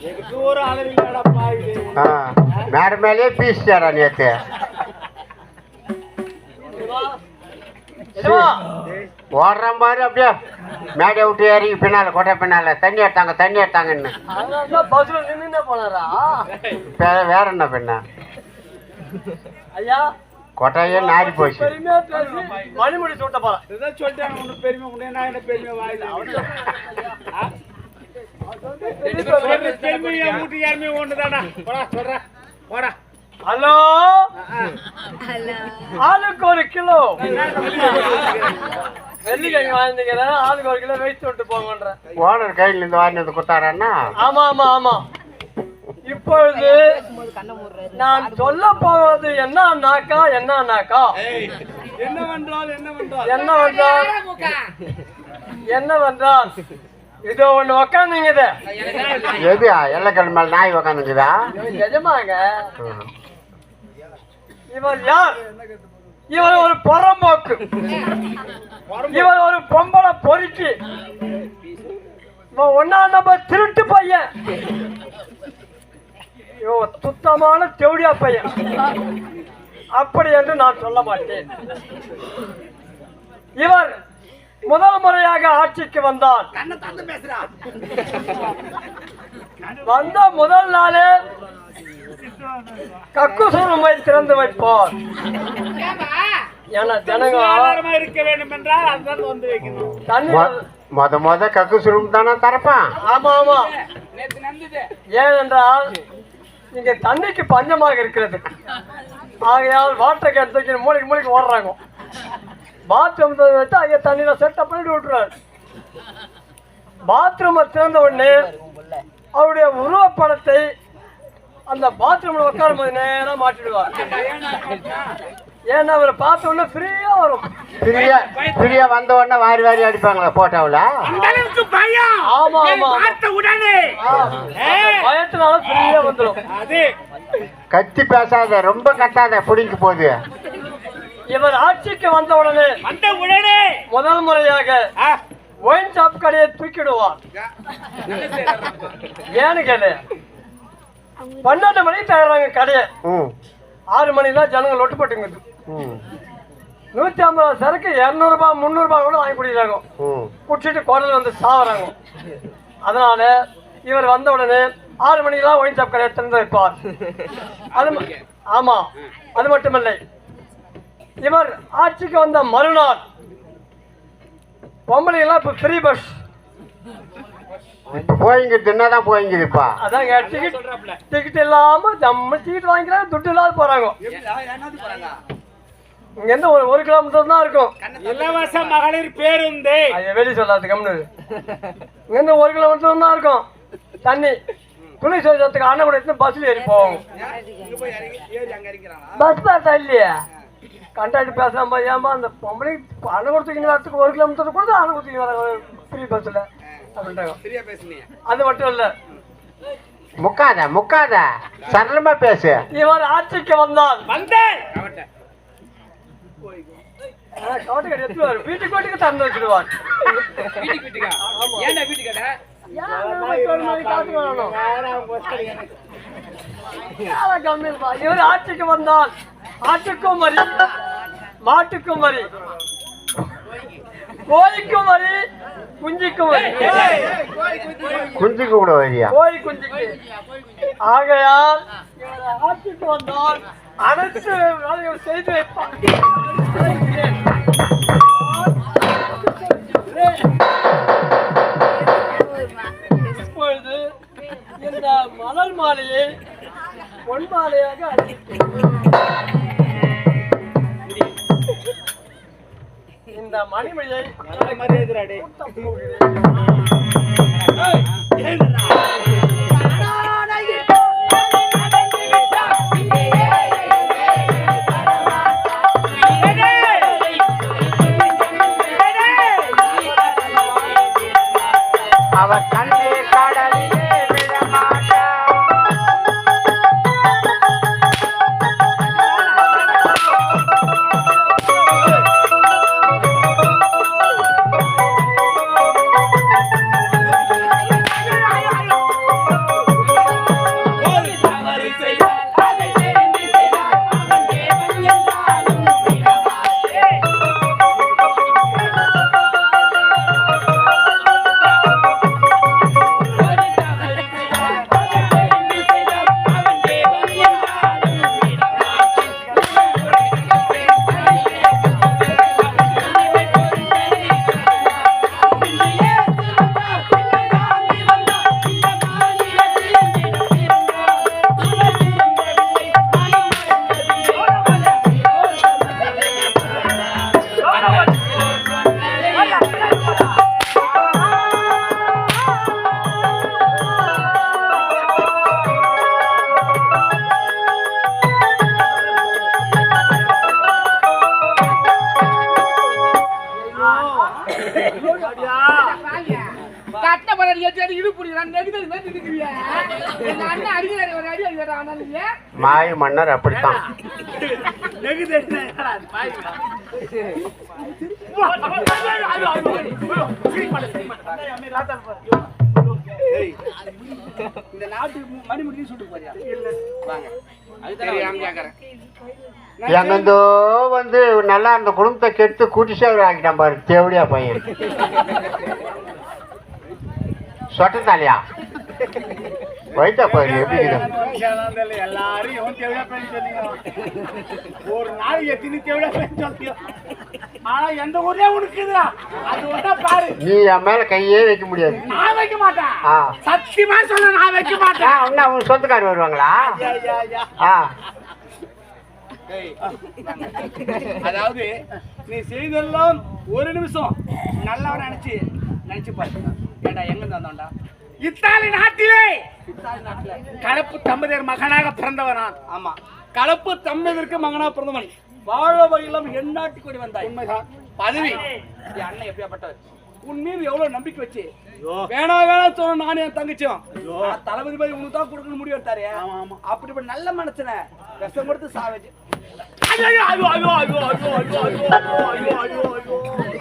எனக்கு தூரம் அளவில்லடப்பா இது ஆ. மேட மேலேயே பீசிட்டாரா நேத்து. ஓடுற மாதிரி அப்படியே. மேடை விட்டு ஏறி பின்னால கொட்டை பின்னால. தண்ணி எடுத்தாங்க தண்ணி எடுத்தாங்கன்னு. பஸ்ல நின்று போனாரா? வே- வேற என்ன பின்ன ஐயா கொட்டையே நாரி போச்சு. மணிமுடி உனக்கு பெருமை பெருமை வாயில. பெருமை என் வீட்டு யாருமே ஒண்ணுதானா போடா சொல்றேன் போடா ஹலோ? ஆளுக்கு ஒரு கிலோ. வெள்ளிக்கிழமை வாங்கிக்கிறேன் ஆளுக்கு ஒரு கிலோ வெயிட் விட்டு போங்கன்றேன் ஓனர் கையில இருந்து வாங்கி வந்து கொடுத்தாரன்னா? ஆமா ஆமா ஆமா. இப்பொழுது நான் சொல்ல போவது என்னன்னாக்கா என்னன்னாக்கா? என்ன பண்றால் என்ன பண்றால் என்னவென்றால்? என்னவென்றால்? இதோ ஒண்ணு உக்காந்துங்குது. எது எல்லக்கிழமை மேல நாய் உக்காந்துக்குதா எஜமாங்க இவர் யார்? இவர் ஒரு புறம்போக்கு இவர் ஒரு பொம்பளை பொறுக்கி. இவன் ஒன்னா நம்பர் திருட்டு பையன். இவன் சுத்தமான தெவடியா பையன். அப்படி என்று நான் சொல்ல மாட்டேன். இவர் முதல் முறையாக ஆட்சிக்கு வந்தார் வந்த முதல் நாளே கக்குசுரமை திறந்து வைப்பார். ஏன்னா ஜனங்க ஆதாரமா இருக்க வேண்டும் என்றால் அதுதான் வந்து வைக்கணும். மொத மொத கக்கு சுரும் தானே திறப்பான். ஆமா ஆமா. ஏனென்றால் இங்க தண்ணிக்கு பஞ்சமாக இருக்கிறது. ஆகையால் வாட்டர் கேன் தூக்கி மூளைக்கு மூளைக்கு ஓடுறாங்க. பாத்ரூம் வச்சு அங்கே தண்ணியில செட்டப் பண்ணிட்டு விட்டுறாரு. பாத்ரூமை திறந்த உடனே அவருடைய உருவப்படத்தை அந்த பாத்ரூம்ல உட்காரும் போது நேரா மாட்டிடுவார். ஏன்னா அவரை பார்த்த உடனே ஃப்ரீயா வரும். பிரியா பிரியா வந்த உடனே வாரி வாரி அடிப்பாங்களா போட்டோவில் அந்த அளவுக்கு பயம். ஆமா ஆமா உடனே. பயத்தினால ஃப்ரீயா வந்துடும் அது. கத்தி பேசாத ரொம்ப கத்தாத பிடிங்க போகுது. இவர் ஆட்சிக்கு வந்த உடனே முதல் முறையாக ஒயின் ஷாப் கடையை தூக்கிடுவார். ஏன்னு கேளு. பன்னெண்டு மணிக்கு தயாராங்க கடையை. ம். ஆறு மணிலாம் ஜனங்க லொட்டு போட்டுங்குது ம். நூத்தி ஐம்பது ரூபா சரக்கு இரநூறுபா முந்நூறுபா கூட வாங்கி குடிக்கிறாங்க. குடிச்சிட்டு குடல் வந்து சாவறாங்க. அதனால இவர் வந்த உடனே ஆறு மணிக்கெல்லாம் ஒயின் ஷாப் கடையை திறந்து வைப்பார். அது ம- ஆமா. அது மட்டுமில்லை. இவர் ஆட்சிக்கு வந்த மறுநாள். பொம்பளைங்கெல்லாம் இப்போ ஃப்ரீ பஸ் இப்போ போயிங்குது என்னதான் போயிங்குதுப்பா. அதாங்க டிக்கெட் டிக்கெட் இல்லாம நம்ம டிக்கெட் வாங்கிக்கிறாங்க துட்டு இல்லாத போறாங்க. இங்க இருந்து ஒரு ஒரு கிலோமீட்டர் தான் இருக்கும். இலவச மகளிர் பேருந்து. வெளியே சொல்லாது கம்னு இங்க இருந்து ஒரு கிலோமீட்டர் தான் இருக்கும். தண்ணி. துணி சுத்தத்துக்கு அண்ணன் கூட எடுத்து பஸ்ல ஏறி போவோம். பஸ் பாஸ் இல்லையா? கண்டாக்டர் பேசாம ஏமா அந்த பொம்பளை அண்ணன் கொடுத்துக்கிங்க வரத்துக்கு ஒரு கிலோமீட்டர் கூட அண்ணன் கொடுத்துக்கிங்க வர ஃப்ரீ பஸ்ல அப்படின்ட்டாங்க. அது மட்டும் இல்ல. முக்காத முக்காத. சரளமா பேசு. இவர் ஆட்சிக்கு வந்தால் வந்தேன் வீட்டுக்கு வீட்டுக்கு திறந்து வச்சிடுவார். இவர் ஆட்சிக்கு வந்தால் ஆட்டுக்கும் வரி மாட்டுக்கும் வரி கோழிக்கும் வரி குஞ்சிக்கும் வரி. குஞ்சுக்கு கூட வரியா? கோழி குஞ்சுக்கு. ஆகையால் இவர் ஆட்சிக்கு வந்தால் அனைத்து வேலையும் செய்து வைப்பார். இப்பொழுது இந்த மலர் மாலையை பொன் மாலையாக அணிவித்தேன். இந்த மணிமணியை மரியாதை மாய மன்னர் அப்படித்தான். இந்த சுட்டு போறியா வாங்க வந்து நல்லா அந்த குடும்பத்தை கெடுத்து கூட்டி ஆகிட்டான் ஆக்கிட்டான் பாரு தேவடியா பையன். சொட்டத்தாலியா? வைத்தா பாரு எப்படி எல்லாரும் ஒரு நாள் எத்தனை தேவையா ஆனா எந்த ஊரே உனக்குதா அது ஒன்றா பாரு. நீ என் மேல கையே வைக்க முடியாது. நான் வைக்க மாட்டேன். சத்தியமா சொல்ல நான் வைக்க மாட்டேன். அவங்க சொந்தக்காரர் வருவாங்களா. ஆ. அதாவது நீ செய்தெல்லாம் ஒரு நிமிஷம். நல்லவன் நினைச்சு நினைச்சு பாரு. ஏண்டா எங்க நாட்டிலே இத்தாலி நாட்டில கலப்பு தம்பதியர் மகனாக பிறந்தவன் நான் ஆமா. கலப்பு தம்பதியருக்கு மகனாக பிறந்தவன். வாழ வகையிலும் எண்ணாட்டி கொடி வந்தாய். உண்மைதான். பதவி. அண்ணன் எப்படியாப்பட்டவர்? உன் மீது எவ்வளவு நம்பிக்கை வச்சு வேணா வேணா சொன்ன நானும் என் தங்கச்சியும் தளபதி போய் உனக்கு தான் கொடுக்கணும் முடிவு எடுத்தாரு அப்படிப்பட்ட நல்ல மனுஷனை விஷம் கொடுத்து சாவச்சு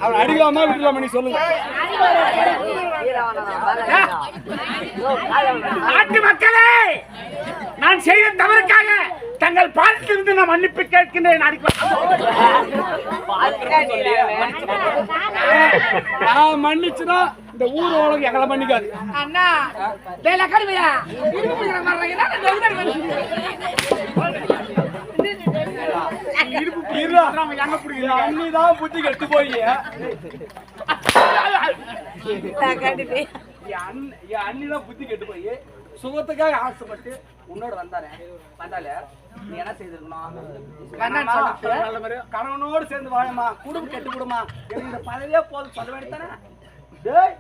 அவன் அடிக்கலாமா விடலாமா நீ சொல்லுங்க நாட்டு மக்களே நான் செய்த தவறுக்காக தங்கள் பாலத்திலிருந்து நான் மன்னிப்பு கேட்கின்றேன் நான் மன்னிச்சுனா இந்த ஊர் உலகம் எங்களை மன்னிக்காது. அண்ணா டேய் லக்கடிமையா இரும்பு பிடிக்கிற மாதிரி என்ன நெகுதல் இடுப்பு பிடிக்கிறா எங்க பிடிக்கிறா அண்ணி தான் புத்தி கெட்டு போய். அண்ணி- தான் புத்தி கெட்டு போய். சுகத்துக்காக ஆசைப்பட்டு உன்னோட வந்தாரே வந்தாலே நீ என்ன செய்திருக்கணும்? கணவனா, கணவனோடு சேர்ந்து வாழமா குடும்பம் கெட்டு விடுமா எனக்கு இந்த பதவியே போதும். சொல்ல வேண்டியதானே டேய்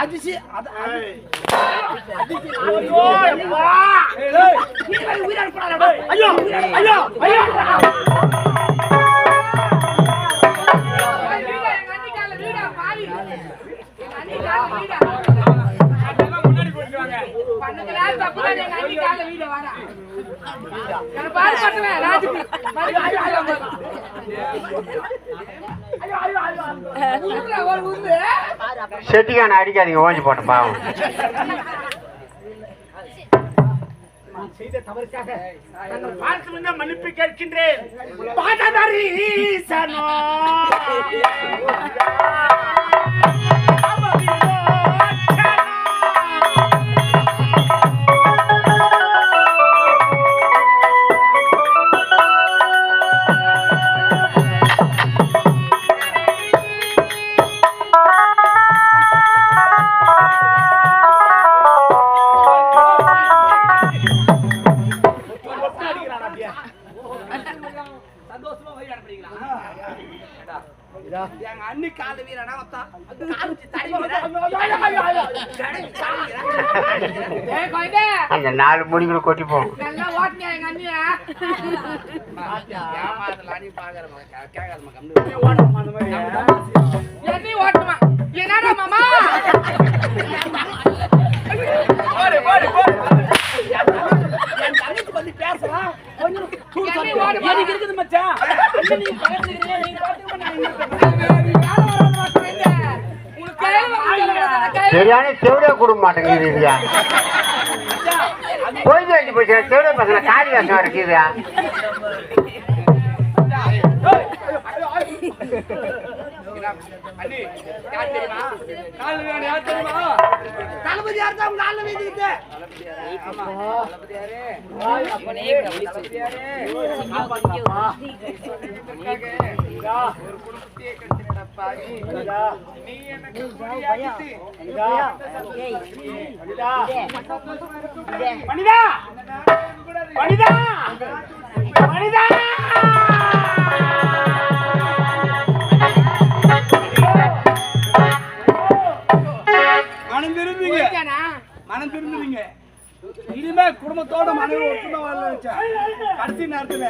அதிசி அது அது- அதிசி ஐயோ ஐயோ ஒரு உருது செட்டிக்கான அடிக்காதீங்க ஓஞ்சி போட்ட பாவம் செய்த தவறுக்காக தங்கள் மன்னிப்பு கேட்கின்றேன் பாததாரி ஈசனோ. அந்த நாலு முடிகளை கொட்டி போகும் நல்லா ஓட்டுனியா எங்க அண்ணியா என்னை ஓட்டுமா என்னடா மாமா என் தங்கச்சி வந்து பேசலாம் கொஞ்சம் இருக்குது மச்சான் நீங்க பயந்துக்கிறீங்க, நீங்க பாத்துக்கோங்க, சரியான தேவடியா கொடுக்க மாட்டேங்குது போய் வேண்டி போச்சு தேவடியா பசங்க காரி வேஷம் தெரியுமா? தளபதி யார் தான் ஒரு குடும்பத்தையே கெடுத்துட்டடா மனிதா! மனிதா! மனிதா! மனம் திரும்புங்க? மனம் திரும்புவீங்க இனிமே குடும்பத்தோட மனைவி ஒற்றுமை வாழ கடைசி நேரத்துல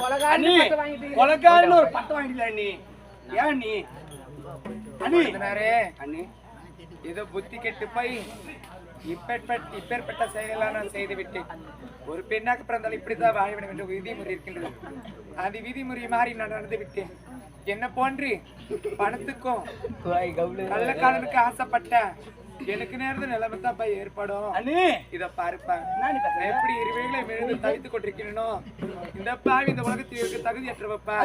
கொலைகாரன்னு ஒரு பட்டம் வாங்கிடல நீ ஏன் நீ அண்ணி? அண்ணி ஏதோ புத்தி கெட்டு போய் இப்பேற்பட்ட செயலெல்லாம் நான் செய்து விட்டேன் ஒரு பெண்ணாக பிறந்தால் இப்படித்தான் வாழ வேண்டும் என்ற விதிமுறை இருக்கின்றது. அந்த விதிமுறை மாறி நான் நடந்து விட்டேன் என்ன போன்று பணத்துக்கும் கள்ளக்காரனுக்கு ஆசைப்பட்ட எனக்கு நேரத்து நிலைமை தான் போய் ஏற்படும். அண்ணே! இத பாருப்பா. எப்படி இருவைகளை விழுந்து தவித்துக் கொண்டிருக்கிறேனோ இந்த பாவி இந்த உலகத்தில் இருக்க தகுதியற்றவப்பா.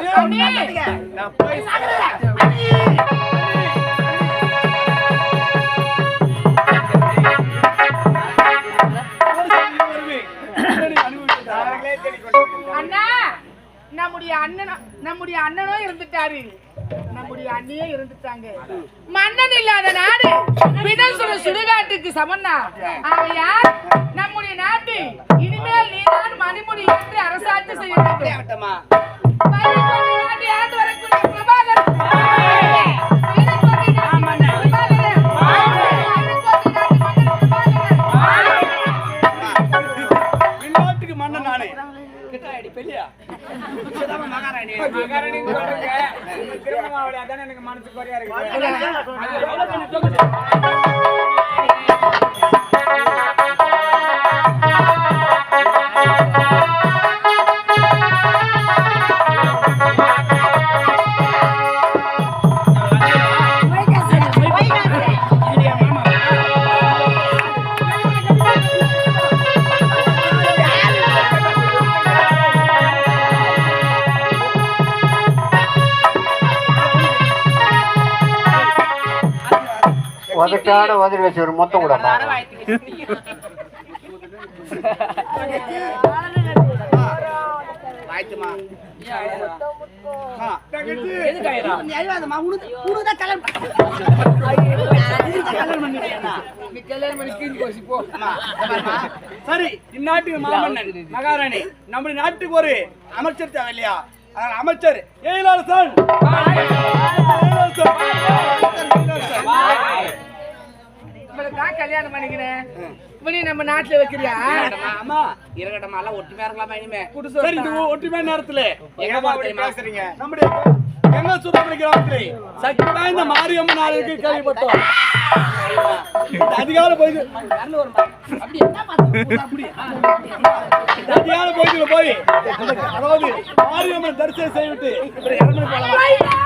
நான் போய் அண்ணா நம்முடைய அண்ணனும் நம்முடைய அண்ணனும் இருந்துட்டாரு. நம்முடைய இருந்துட்டாங்க. மன்னன் இல்லாத நாடு பிடல் சுடு சுடுகாட்டுக்கு சமன்னா நம்முடைய நாட்டு இனிமேல் நீதான் மணிமுடி என்று அரசாட்சி செய்ய வேண்டும். நாட்டை வரக்கூடிய பெரியா. மகாராணி. மகாராணி திருமணமாவளி அதானே எனக்கு மனசுக்கு குறையா இருக்கு உதட்டாட உதறி வச்சு ஒரு மொத்தம் கூட சரி இந்நாட்டுக்கு மாமன்னன் மகாராணி நம்முடைய நாட்டுக்கு ஒரு அமைச்சர் தேவை இல்லையா அதனால அமைச்சர் ஏழரசன் இவளுக்கு கல்யாணம் பண்ணிக்கிறேன். நம்ம நாட்டுல வைக்கிறியா? ஆமா இருக்கட்டமா எல்லாம் ஒற்றுமையா இருக்கலாமா இனிமே? சரி இது ஒற்றுமை நேரத்துல நம்முடைய எங்க சுத்தப்படி கிராமத்துல சக்தி வாய்ந்த மாரியம்மன் ஆளுக்கு கேள்விப்பட்டோம். அதிகாலை போய் அதிகாலை போய் போய் அதாவது மாரியம்மன் தரிசனம் செய்துவிட்டு இறந்து போலாம்